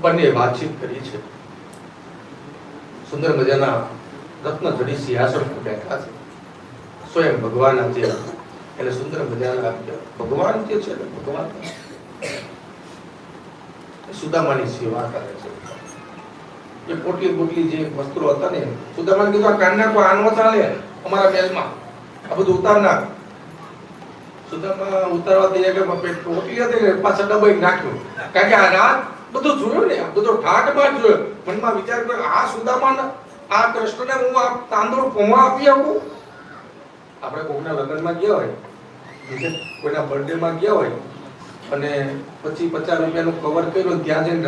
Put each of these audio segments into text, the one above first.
બંને વાતચીત કરી છે. સુંદર મજાના રત્ન સિંહાસન પર બેઠા છે. સ્વયં ભગવાન આજે એટલે સુંદર મજાના ભગવાન જે છે ભગવાન. સુદામાની સેવા કરે છે. જે પોટલી પોટલી જે વસ્ત્રો હતા ને, સુદામાને કીધું, આ કાન નાખો આનો ચાલે અમારા મહેલમાં. આ બધું ઉતાર નાખ. સુદામા ઉતારવા દઈએ કે પેટ પોટલી હતી પાછળ પાછા ડબાઈ નાખ્યું. કારણ કે આ રાત બધું જોયું ને બધો જ જોયો. મનમાં વિચાર કર્યો, આ સુદામાન, આ કૃષ્ણને હું આ તાંદૂળ પૌવા આપી આપું? આપણે કોઈના લગ્નમાં ગયા હોય કોઈના બર્થડેમાં ગયા હોય, અને પછી પચાસ રૂપિયાનું કવર કર્યું, ત્યાં જઈને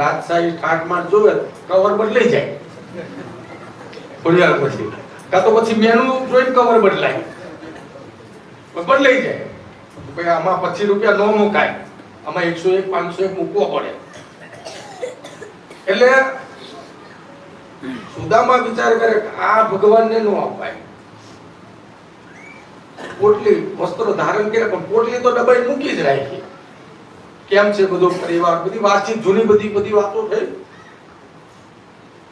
ઠાઠ માર જોવે કવર બદલાઈ જાય. થોડી વાર પછી. કાં તો પછી મેનુ જોઈને કવર બદલાય. બદલાઈ જાય. ભાઈ આમાં પચીસ રૂપિયા ન મુકાય. આમાં એકસો એક, પાંચસો એક મૂકવો પડે. એટલે સુદામા વિચાર કરે કે આ ભગવાનને નો અપાય. પોટલી વસ્ત્રો ધારણ કરે, પણ પોટલી તો ડબાઈ મૂકી જ રાખી. કેમ છે બધો પરિવાર? બધી વાતચીત જૂની બધી બધી વાતો થઈ.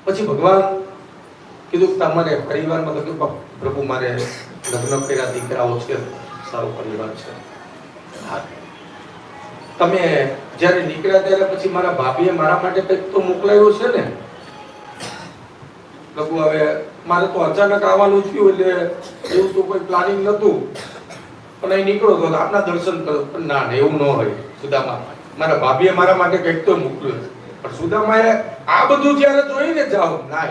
પછી ભગવાન કીધું તમારે પરિવારમાં તો કે પ્રભુ મારે લગ્ન કર્યા, દીકરાઓ છે, સારો પરિવાર છે. તમે જ્યારે નીકળ્યા ત્યારે પછી મારા ભાભીએ મારા માટે કંઈક તો મોકલાયું છે ને? પ્રભુ હવે મારે તો અચાનક આવવાનું થયું એટલે એવું તો કોઈ પ્લાનિંગ નહોતું. પણ અહીં નીકળો તો આપના દર્શન કરો. પણ ના ના, એવું ન હોય સુદામા. મારા ભાભીએ મારા માટે કંઈક તો મોકલ્યું પણ સુદામાએ આ બધું જ્યારે જોઈને જાઓ ના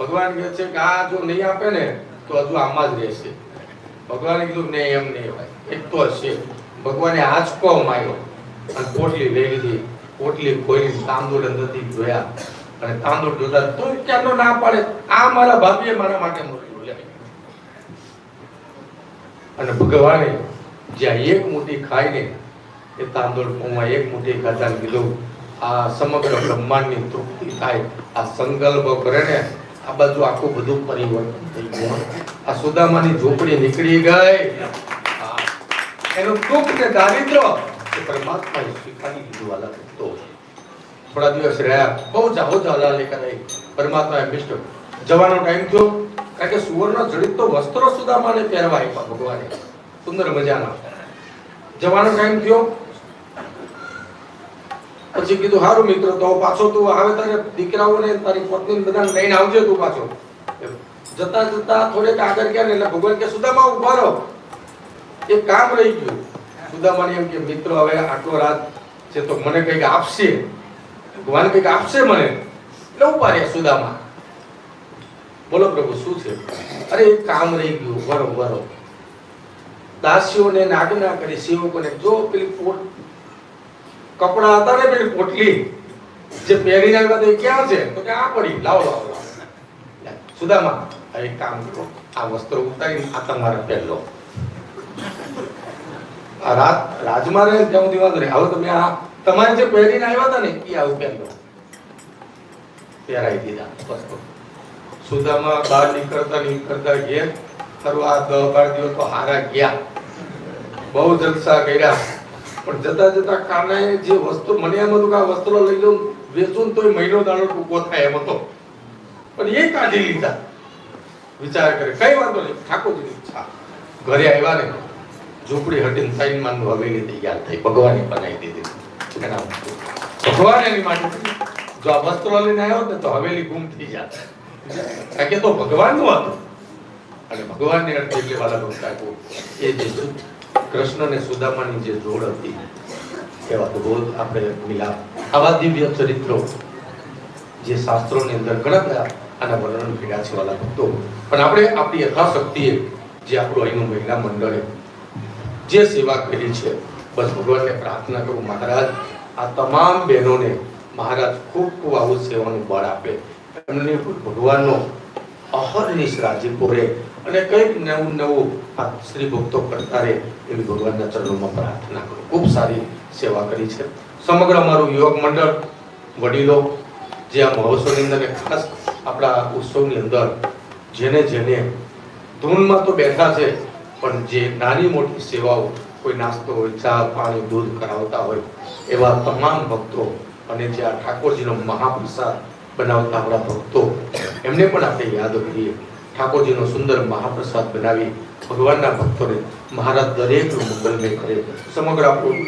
ભગવાન કહે છે કે આ જો નહીં આપે ને, તો હજુ આમાં જ રહેશે. ભગવાને કીધું, નહીં, એમ નહીં હોય. એક તો હશે. ભગવાને આંચકો માર્યો. અને પોટલી લઈ પોટલી ખોલી તાંદૂળ અંદરથી જોયા. અને તાંદૂળ જોતા તું ક્યાંનો ના પાડે. આ મારા ભાભીએ મારા માટે મોકલ્યું લે અને ભગવાને જ્યાં એક મુઠ્ઠી ખાઈને એ તાંદૂળ પોમાં એક મુઠ્ઠી ખાતા કીધું, આ સમગ્ર બ્રહ્માંડની તૃપ્તિ થાય. આ સંકલ્પ કરે ને, આ બાજુ આખું બધું પરિવર્તન થઈ ગયું. આ સુદામાની ઝોપડી નીકળી ગઈ. એનું દુઃખ ને દારિદ્ર એ પરમાત્માએ સ્વીકારી લીધું વાલા ભક્તો થોડા દિવસ રહ્યા, બહુ જાહો જાલાલી કરાઈ પરમાત્માએ મિસ્ટર જવાનો ટાઈમ થયો? કારણ કે સુવર્ણ જડિત તો વસ્ત્રો સુદામાને પહેરવા આપ્યા ભગવાને. સુંદર મજાના. જવાનો ટાઈમ થયો. પછી કીધું સારું મિત્ર, તો પાછો તું આવે તારે દીકરાઓને, તારી પત્ની બધાને લઈને આવજે તું પાછો. જતા જતા થોડેક આગળ ગયા ને એટલે ભગવાન કે, સુદામા ઊભા રહો. એક કામ રહી ગયું. સુદામાને એમ કે, મિત્ર, હવે આટલો રાત છે તો મને કંઈક આપશે. ભગવાન કંઈક આપશે મને. એટલે ઊભા રહ્યા સુદામા. બોલો પ્રભુ, શું છે? અરે કામ રહી ગયું. વરો વરો. દાસીઓને નાગના કરી, સેવકોને જો પેલી પોટ, કપડા હતા ને પેલી પોટલી, જે પહેરીને નાખતા એ ક્યાં છે? તો કે આ પડી. લાવો લાવો લાવો. સુદામા એક કામ કરો. આ વસ્ત્ર ઉતારીને આ તમારે પહેરલો. આ રાત રાજમાં રહે ત્યાં સુધી વાંધો નહીં હવે તમે આ તમારે જે પહેરીને આવ્યા હતા ને, એ આવું પહેરલો પહેરાવી દીધા સુદામા બહાર નીકળતા નીકળતા ઘેર ફરવા દહ બાર દિવસ તો હારા ગયા. બહુ જલસા કર્યા. પણ જતા જતા કાનાએ જે વસ્તુ મને એમ હતું કે આ વસ્ત્રો લઈ જાઉં, વેચું તો મહિનો દાડો ટૂંકો થાય એમ હતો. પણ એ કાઢી લીધા. વિચાર કરે કઈ વાંધો નહીં, ઠાકોરજીની ઈચ્છા. ઘરે આવ્યા ને ઝૂંપડી હટીને સાઈન માનનું હવેલી તૈયાર થઈ ભગવાને બનાવી દીધી. ભગવાન એની માટે જો આ વસ્ત્રો લઈને આવ્યો ને તો હવેલી ગુમ થઈ જાત કારણ કે તો ભગવાનનું હતું. અને ભગવાનને અર્થે એટલે વાલા ભક્તો એ જે કૃષ્ણ ને સુદામાની જે જોડ હતી, એવા તો રોજ આપણે મિલાપ આવા દિવ્ય ચરિત્રો જે શાસ્ત્રોની અંદર ઘણા બધા આના વર્ણન કર્યા છે વાલા ભક્તો. પણ આપણે આપણી યથાશક્તિએ જે આપણું અહીંનું મહિલા મંડળે જે સેવા કરી છે, બસ ભગવાનને પ્રાર્થના કરું, મહારાજ, આ તમામ બહેનોને મહારાજ ખૂબ ખૂબ આવું સેવાનું બળ આપે. એમને ભગવાનનો અહર્નિશ રાજીપો રહે અને કંઈક નવું નવું આ શ્રી ભક્તો કરતા રહે એવી ભગવાનના ચરણોમાં પ્રાર્થના કરું. ખૂબ સારી સેવા કરી છે. સમગ્ર અમારું યુવક મંડળ, વડીલો, જે આ મહોત્સવની અંદર ખાસ આપણા ઉત્સવની અંદર જેને જેને ધૂનમાં તો બેઠા છે પણ જે નાની મોટી સેવાઓ, કોઈ નાસ્તો હોય, ચા, પાણી, દૂધ કરાવતા હોય, એવા તમામ ભક્તો અને જે આ ઠાકોરજીનો મહાપ્રસાદ બનાવતા આપણા ભક્તો, એમને પણ આપણે યાદ કરીએ. ઠાકોરજીનો સુંદર મહાપ્રસાદ બનાવી ભગવાનના ભક્તોને મહારાજ દરેકનું મંગલમય કરે. સમગ્ર આપણું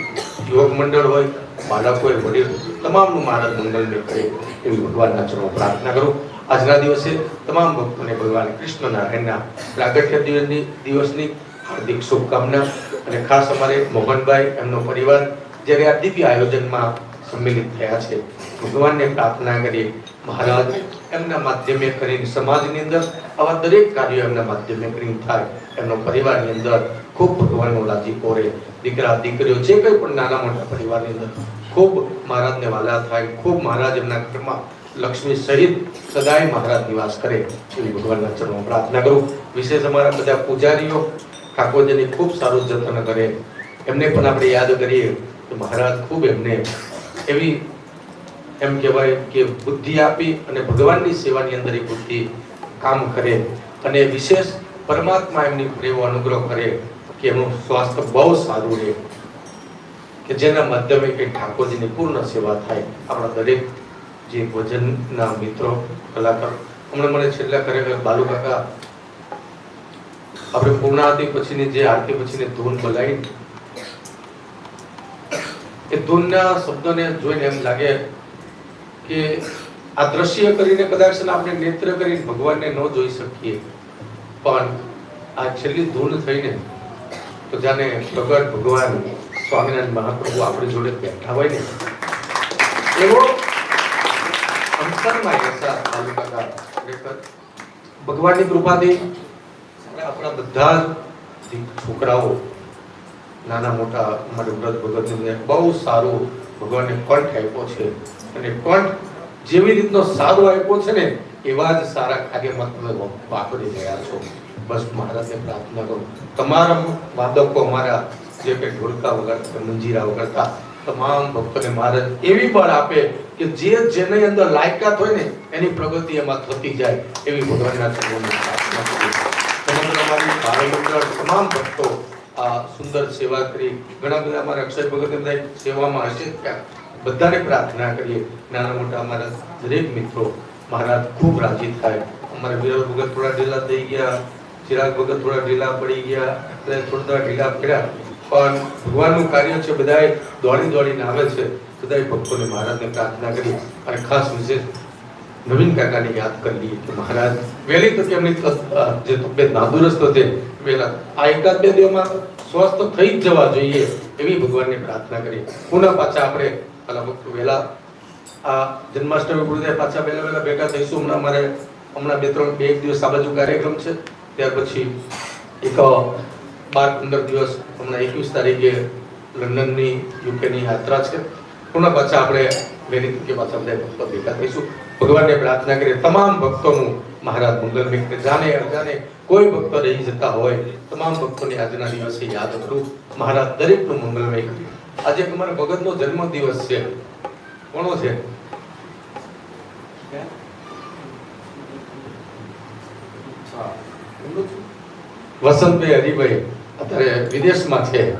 યુવક મંડળ હોય, બાળકો હોય વડીલ, તમામનું મહારાજ મંગલમય કરે એવી ભગવાનના ચરણો પ્રાર્થના કરું. આજના દિવસે તમામ ભક્તોને ભગવાન કૃષ્ણના નારાયણના પ્રાગટ્ય દિવસની દિવસની હાર્દિક શુભકામના અને ખાસ અમારે મોહનભાઈ, એમનો પરિવાર જ્યારે આ દિવ્ય આયોજનમાં સંમેલિત થયા છે, ભગવાનને પ્રાર્થના કરીએ. મહારાજ, એમના માધ્યમે કરીને સમાજની અંદર આવા દરેક કાર્યો એમના માધ્યમે કરીને થાય. એમનો પરિવારની અંદર ખૂબ ભગવાનનો લાજીપો રહે દીકરા, દીકરીઓ, જે કંઈ પણ નાના મોટા પરિવારની અંદર ખૂબ મહારાજને વાલા થાય, ખૂબ મહારાજ એમના ઘરમાં લક્ષ્મી સહિત સદાય મહારાજ નિવાસ કરે એવી ભગવાનના ચરણો પ્રાર્થના કરું. વિશેષ અમારા બધા પૂજારીઓ, ઠાકોરજીની ખૂબ સારું જતન કરે. એમને પણ આપણે યાદ કરીએ તો મહારાજ ખૂબ એમને એવી એમ કહેવાય કે બુદ્ધિ આપી અને ભગવાનની સેવાની અંદર એ બુદ્ધિ કામ કરે અને વિશેષ પરમાત્મા એમની એવો અનુગ્રહ કરે કે એમનું સ્વાસ્થ્ય બહુ સારું રહે. કે જેના માધ્યમે કે ઠાકોરજીની પૂર્ણ સેવા થાય. આપણા દરેક જે ભજનના મિત્રો, કલાકાર હમણાં મને છેલ્લા ખરેખર બાલુ કાકા, આપણે પૂર્ણાહતી પછીની જે આરતી પછીની ધૂન બોલાવી. એ ધૂનના શબ્દોને જોઈને એમ લાગે કે આ દ્રશ્ય કરીને કદાચ આપણે નેત્ર કરીને ભગવાનને ન જોઈ શકીએ. પણ આ છેલ્લી ધૂન થઈને તો જાને ભગવાન ભગવાન સ્વામિનારાયણ મહાપ્રભુ આપણી જોડે બેઠા હોય ને. એવો એસા તાલુકા ખરેખર ભગવાનની કૃપાથી આપણે બધા છોકરાઓ, નાના મોટા અમારે વ્રત ભગતને બહુ સારું ભગવાને કંઠ આપ્યો છે. અને કંઠ જેવી રીતનો સારો આપ્યો છે ને, એવા જ સારા કાર્યમાં તમે વાપરી રહ્યા છો. બસ મહારાજને પ્રાર્થના કરો. તમારા વાદકો અમારા જે કંઈ ઢોલકા વગાડતા, મંજીરા વગાડતા તમામ ભક્તોને મહારાજ એવી બળ આપે કે જે જેની અંદર લાયકાત હોય ને, એની પ્રગતિ એમાં થતી જાય એવી ભગવાનના ચરણોની પ્રાર્થના અમારી ભારે મંડળ તમામ ભક્તો આ સુંદર સેવા કરી. ઘણા બધા અમારા અક્ષય ભગત બધા સેવામાં હશે ત્યાં. બધાને પ્રાર્થના કરીએ. નાના મોટા અમારા દરેક મિત્રો મહારાજ ખૂબ રાજી થાય. અમારા વિરલ ભગત થોડા ઢીલા થઈ ગયા, ચિરાગ ભગત થોડા ઢીલા પડી ગયા, એટલે થોડા ઢીલા પડ્યા. પણ ભગવાનનું કાર્ય છે, બધાએ દોડી દોડીને આવે છે. બધાએ ભક્તોને મહારાજને પ્રાર્થના કરી અને ખાસ વિશેષ નવીન કાકાને યાદ કરી લઈએ કે મહારાજ, વહેલી તકે એમની જે તબિયત નાદુરસ્ત હતી, વહેલા આ એકાદ બે દિવસમાં સ્વસ્થ થઈ જ જવા જોઈએ એવી ભગવાનને પ્રાર્થના કરી. પુનઃ પાછા આપણે વખતે વહેલા આ જન્માષ્ટમી પૂરી પાછા વહેલા વહેલા ભેગા થઈશું. હમણાં મારે હમણાં બે ત્રણ, બે એક દિવસ આ બાજુ કાર્યક્રમ છે. ત્યાર પછી એક બાર પંદર દિવસ હમણાં એકવીસ તારીખે લંડનની યુકેની યાત્રા છે. પુનઃ પાછા આપણે વહેલી તકે પાછા બધા ભક્તો ભેગા થઈશું. ભગવાનને પ્રાર્થના કરીએ. તમામ ભક્તોનું મહારાજ મંગલ વ્યક્ત જાણે અજાણે કોઈ ભક્તો રહી જતા હોય તમામ ભક્તોને આજના દિવસે યાદ કરું. મહારાજ દરેકનું મંગલમય કરે આજે અમારા ભગતનો જન્મ દિવસ છે? કોનો છે. વસંતભાઈ હરિભાઈ. અત્યારે વિદેશમાં છે.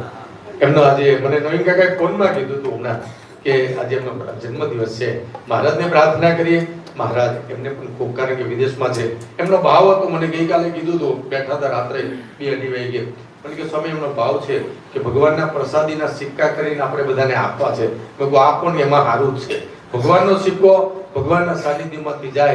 એમનો આજે મને નવીન કાકાએ ફોનમાં કીધું હતું હમણાં કે આજે એમનો જન્મદિવસ છે. મહારાજને પ્રાર્થના કરીએ. મહારાજ એમને પણ ખૂબ, કારણ કે વિદેશમાં છે. એમનો ભાવ હતો, મને ગઈકાલે કીધું હતું. બેઠા હતા રાત્રે, બે અઢી વાગે. પણ કે, સ્વામી, એમનો ભાવ છે કે ભગવાનના પ્રસાદીના સિક્કા કરીને આપણે બધાને આપવા છે. મેં આપો ને એમાં સારું છે. ભગવાનનો સિક્કો ભગવાનના સાનિધ્યમાંથી જાય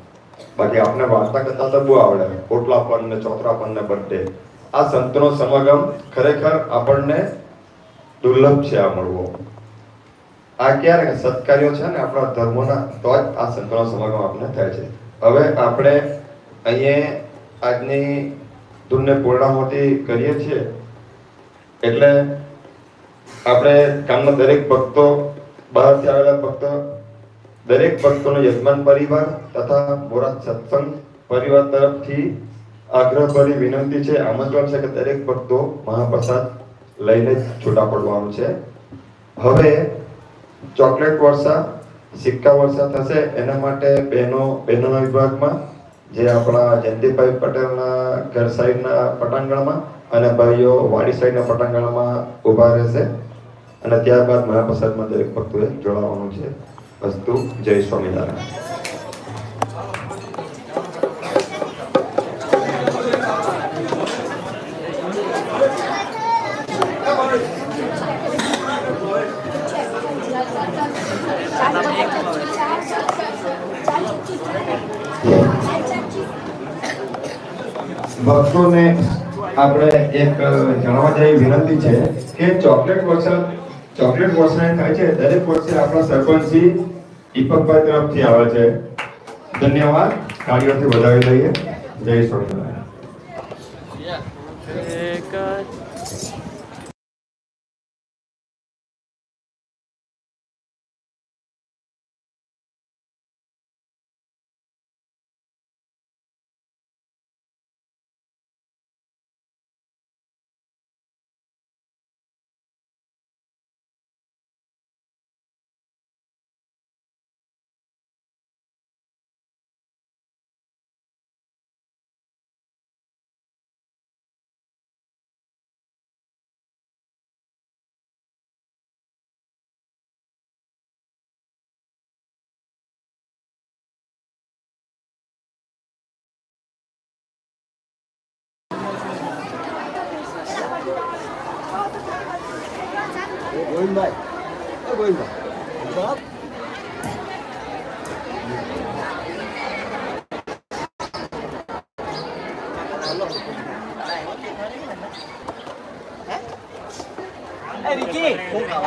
બાકી આપણે વાર્તા કરતા તો બહુ આવડે. ઓટલા પણ ને ચોતરા પણ ને બર્થડે આ સંતોનો સમાગમ ખરેખર આપણને દુર્લભ છે આ મળવો. આ ક્યારે? સત્કાર્યો છે ને આપણા ધર્મોના, તો જ આ સંતોનો સમાગમ આપણને થાય છે. હવે આપણે અહીંયા આજની ધૂનને પૂર્ણાહુતિ કરીએ છીએ. એટલે આપણે ગામના દરેક ભક્તો બહારથી આવેલા ભક્તો દરેક ભક્તોનો યજમાન પરિવાર તથા મોરા સત્સંગ પરિવાર તરફથી આગ્રહભરી વિનંતી છે. આમંત્રણ છે કે દરેક ભક્તો મહાપ્રસાદ લઈને છૂટા પડવાનું છે. હવે ચોકલેટ વર્ષા, સિક્કા વર્ષા થશે. એના માટે બહેનો બહેનોના વિભાગમાં, જે આપણા જયંતિભાઈ પટેલના ઘર સાઈડના પટાંગણમાં અને ભાઈઓ વાડી સાઈડના પટાંગણમાં ઊભા રહેશે. અને ત્યારબાદ મહાપ્રસાદમાં દરેક ભક્તોએ જોડાવાનું છે. અસ્તુ જય સ્વામિનારાયણ ભક્તોને આપણે એક જણાવવા જેવી વિનંતી છે કે ચોકલેટ વર્ષ ચોકલેટ વર્ષ થાય છે. દરેક વર્ષે આપણા સરપંચી દીપકભાઈ તરફથી આવે છે. ધન્યવાદ. કાર્યોથી વધાવી લઈએ જય સ્વામિનારાયણ. એક Ricky,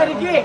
Ricky,